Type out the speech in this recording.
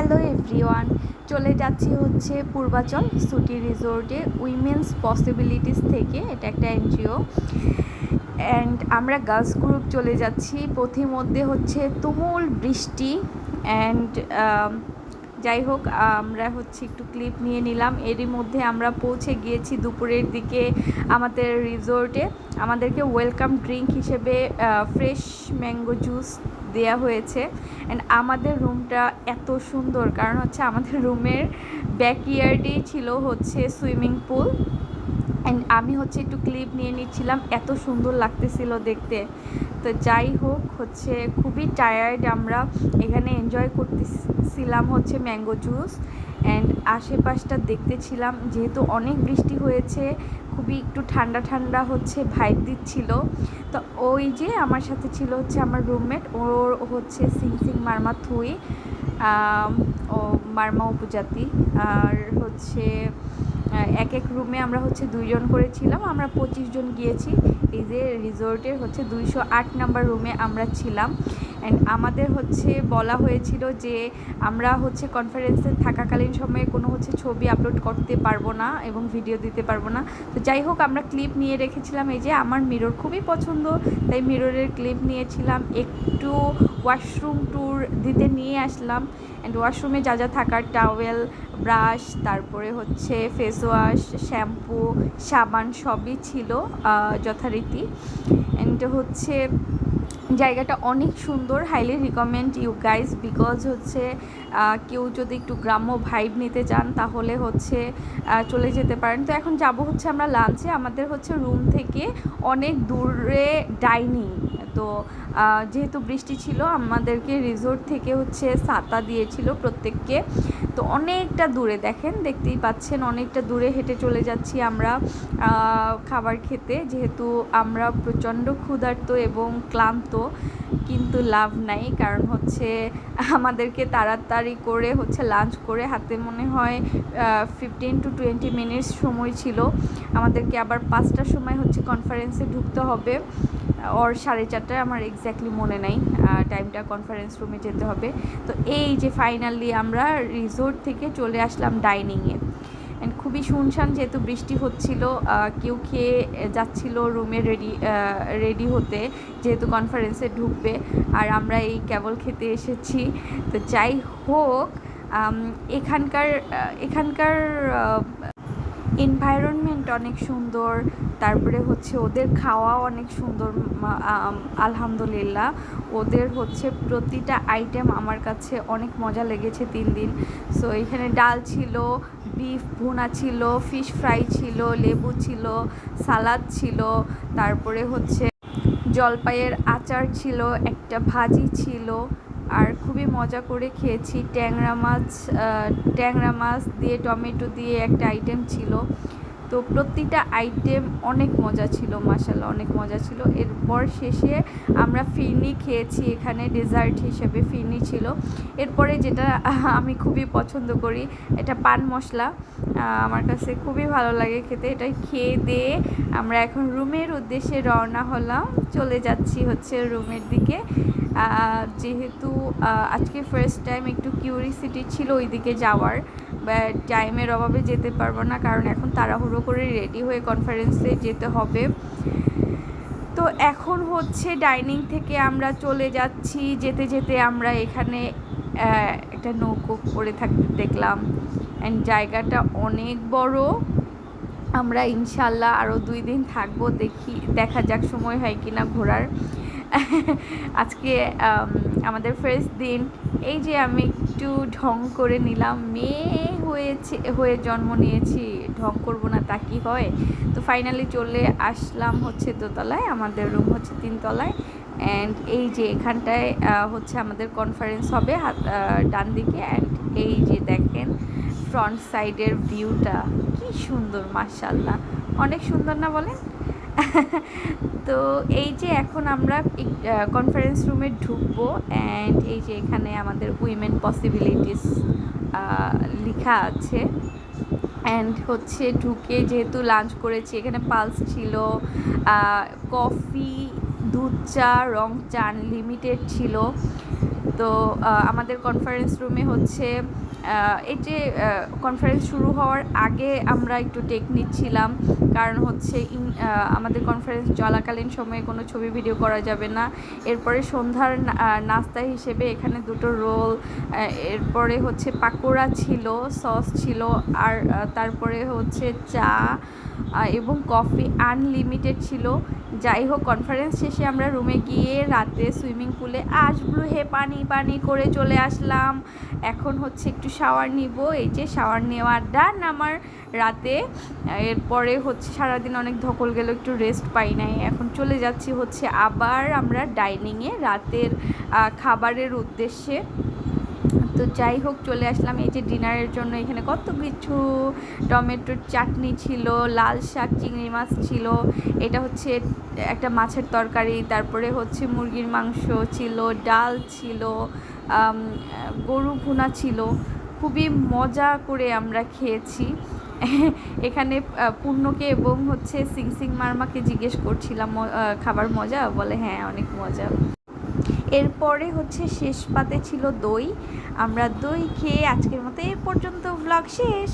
Hello everyone চলে যাচ্ছি হচ্ছে পূর্বাচল সুটি রিসোর্টে উইমেন্স পসিবিলিটিস থেকে। এটা একটা এনজিও। অ্যান্ড আমরা গার্লস গ্রুপ চলে যাচ্ছি। পথিমধ্যে হচ্ছে তুমুল বৃষ্টি। অ্যান্ড যাই হোক, আমরা হচ্ছে একটু ক্লিপ নিয়ে নিলাম। এরই মধ্যে আমরা পৌঁছে গিয়েছি দুপুরের দিকে আমাদের রিসোর্টে। আমাদেরকে ওয়েলকাম ড্রিঙ্ক হিসেবে ফ্রেশ ম্যাঙ্গো জুস দেয়া হয়েছে। অ্যান্ড আমাদের রুমটা এত সুন্দর, কারণ হচ্ছে আমাদের রুমের ব্যাকইয়ার্ডেই ছিল হচ্ছে সুইমিং পুল অ্যান্ড আমি হচ্ছে একটু ক্লিপ নিয়ে নিচ্ছিলাম, এত সুন্দর লাগতেছিল দেখতে। তো যাই হোক, হচ্ছে খুবই টায়ার্ড আমরা। এখানে এনজয় করতেছিলাম হচ্ছে ম্যাঙ্গো জুস আশেপাশটা দেখতেছিলাম, যেহেতু অনেক বৃষ্টি হয়েছে, খুবই একটু ঠান্ডা ঠান্ডা হচ্ছে ভাইব দিচ্ছিল। তো ওই যে আমার সাথে ছিল হচ্ছে আমার রুমমেট ওর হচ্ছে সিং সিং মারমা থুই ও মারমা উপজাতি। আর হচ্ছে এক এক রুমে আমরা হচ্ছে দুইজন করেছিলাম, আমরা পঁচিশ জন গিয়েছি। এই যে রিসোর্টের হচ্ছে দুইশো আট নাম্বার রুমে আমরা ছিলাম। অ্যান্ড আমাদের হচ্ছে বলা হয়েছিল যে আমরা হচ্ছে কনফারেন্সে থাকাকালীন সময়ে কোনো হচ্ছে ছবি আপলোড করতে পারব না এবং ভিডিও দিতে পারব না। তো যাই হোক, আমরা ক্লিপ নিয়ে রেখেছিলাম। এই যে আমার মিরর খুবই পছন্দ, তাই মিররের ক্লিপ নিয়েছিলাম। একটু ওয়াশরুম ট্যুর দিতে নিয়ে আসলাম। অ্যান্ড ওয়াশরুমে যা যা থাকার টাওয়েল ব্রাশ তারপরে হচ্ছে ফেস ওয়াশ শ্যাম্পু সাবান সবই ছিল যথারীতি। অ্যান্ড হচ্ছে জায়গাটা অনেক সুন্দর highly recommend you guys because হচ্ছে কেউ যদি একটু গ্রাম্য ভাইব নিতে চান তাহলে হচ্ছে চলে যেতে পারেন। তো এখন যাব হচ্ছে আমরা লাঞ্চে আমাদের হচ্ছে রুম থেকে অনেক দূরে ডাইনিং তো যেহেতু বৃষ্টি ছিল, আমাদেরকে রিসোর্ট থেকে হচ্ছে ছাতা দিয়েছিল প্রত্যেককে। তো অনেকটা দূরে দেখেন, দেখতেই পাচ্ছেন অনেকটা দূরে হেঁটে চলে যাচ্ছি আমরা খাবার খেতে। যেহেতু আমরা প্রচণ্ড ক্ষুধার্ত এবং ক্লান্ত, কিন্তু লাভ নাই, কারণ হচ্ছে আমাদেরকে তাড়াতাড়ি করে হচ্ছে লাঞ্চ করে হাতে মনে হয় ফিফটিন টু টোয়েন্টি মিনিটস সময় ছিল। আমাদেরকে আবার পাঁচটার সময় হচ্ছে কনফারেন্সে ঢুকতে হবে। ওর সাড়ে চারটায় আমার এক্স্যাক্টলি মনে নাই টাইমটা কনফারেন্স রুমে যেতে হবে। তো এই যে ফাইনালি আমরা রিসোর্ট থেকে চলে আসলাম ডাইনিংয়ে অ্যান্ড খুবই শুনশান যেহেতু বৃষ্টি হচ্ছিল কেউ খেয়ে যাচ্ছিল রুমে রেডি রেডি হতে, যেহেতু কনফারেন্সে ঢুকবে। আর আমরা এই কেবল খেতে এসেছি। তো যাই হোক এখানকার এখানকার এনভায়রনমেন্ট অনেক সুন্দর। তারপরে হচ্ছে ওদের খাওয়া অনেক সুন্দর আলহামদুলিল্লাহ। ওদের হচ্ছে প্রতিটা আইটেম আমার কাছে অনেক মজা লেগেছে তিন দিন। সো এখানে ডাল ছিল বিফ ভুনা ছিল ফিশ ফ্রাই ছিল, লেবু ছিল, সালাদ ছিল, তারপরে হচ্ছে জলপাইয়ের আচার ছিল, একটা ভাজি ছিল, আর খুবই মজা করে খেয়েছি। ট্যাংরা মাছ ট্যাংরা মাছ দিয়ে, টমেটো দিয়ে একটা আইটেম ছিল। তো প্রতিটা আইটেম অনেক মজা ছিল মাসাল্লাহ অনেক মজা ছিল। এরপর শেষে আমরা ফিরনি খেয়েছি এখানে ডেজার্ট হিসেবে ফিরনি ছিল। এরপরে যেটা আমি খুবই পছন্দ করি, এটা পান মশলা। আমার কাছে খুবই ভালো লাগে খেতে, এটা খেয়ে দিয়ে আমরা এখন রুমের উদ্দেশ্যে রওনা হলাম। চলে যাচ্ছি হচ্ছে রুমের দিকে। যেহেতু আজকে ফার্স্ট টাইম একটু কিউরিসিটি ছিল ওইদিকে যাওয়ার বাট টাইমের অভাবে যেতে পারব না, কারণ এখন তাড়াহুড়ো করে রেডি হয়ে কনফারেন্সে যেতে হবে। তো এখন হচ্ছে ডাইনিং থেকে আমরা চলে যাচ্ছি, যেতে যেতে আমরা এখানে একটা নৌকো করে থাকতে দেখলাম। অ্যান্ড জায়গাটা অনেক বড়। আমরা ইনশাল্লাহ আরও দুই দিন থাকব, দেখি, দেখা যাক সময় হয় কি না ঘোরার। আজকে আমাদের ফার্স্ট দিন। এই যে আমি একটু ঢং করে নিলাম, মেয়ে হয়েছে, হয়ে জন্ম নিয়েছি, ঢং করব না তা কি হয়? তো ফাইনালি চলে আসলাম হচ্ছে দোতলায়, আমাদের রুম হচ্ছে তিনতলায়। অ্যান্ড এই যে এখানটায় হচ্ছে আমাদের কনফারেন্স হবে, হাত ডান দিকে। অ্যান্ড এই যে দেখেন ফ্রন্ট সাইডের ভিউটা কি সুন্দর মার্শাল্লাহ অনেক সুন্দর না বলেন? তো এই যে এখন আমরা কনফারেন্স রুমে ঢুকবো অ্যান্ড এই যে এখানে আমাদের উইমেন পসিবিলিটিস লেখা আছে। অ্যান্ড হচ্ছে ঢুকে যেহেতু লাঞ্চ করেছি, এখানে পালস ছিল কফি দুধ চা, রং চা লিমিটেড ছিল। তো আমাদের কনফারেন্স রুমে হচ্ছে এই যে কনফারেন্স শুরু হওয়ার আগে আমরা একটু টেক নিচ্ছিলাম। কারণ হচ্ছে আমাদের কনফারেন্স চলাকালীন সময়ে কোনো ছবি ভিডিও করা যাবে না। এরপরে সন্ধ্যার নাস্তা হিসেবে এখানে দুটো রোল এরপরে হচ্ছে পাকোড়া ছিল সস ছিল, আর তারপরে হচ্ছে চা এবং কফি আনলিমিটেড ছিল। যাই হোক কনফারেন্স শেষে আমরা রুমে গিয়ে রাতে সুইমিং পুলে আসব। হে পানি পানি পানি করে চলে আসলাম। এখন হচ্ছে একটু শাওয়ার নিব। এই যে শাওয়ার নেওয়ার ডান আমার রাতে। এরপরে হচ্ছে সারাদিন অনেক ধকল গেল একটু রেস্ট পাই নাই। এখন চলে যাচ্ছি হচ্ছে আবার আমরা ডাইনিংয়ে রাতের খাবারের উদ্দেশ্যে। তো যাই হোক, চলে আসলাম। এই যে ডিনারের জন্য এখানে কত কিছু। টমেটোর চাটনি ছিল, লাল শাক, চিংড়ি মাছ ছিল। এটা হচ্ছে একটা মাছের তরকারি, তারপরে হচ্ছে মুরগির মাংস ছিল, ডাল ছিল গরু ভুনা ছিল। খুবই মজা করে আমরা খেয়েছি। এখানে পূর্ণকে এবং হচ্ছে সিং সিং মার্মাকে জিজ্ঞেস করছিলাম খাবার মজা? বলে হ্যাঁ অনেক মজা। এরপরে হচ্ছে শেষ পাতে ছিল দই। আমরা দই খেয়ে আজকের মতো এ পর্যন্ত ভ্লগ শেষ।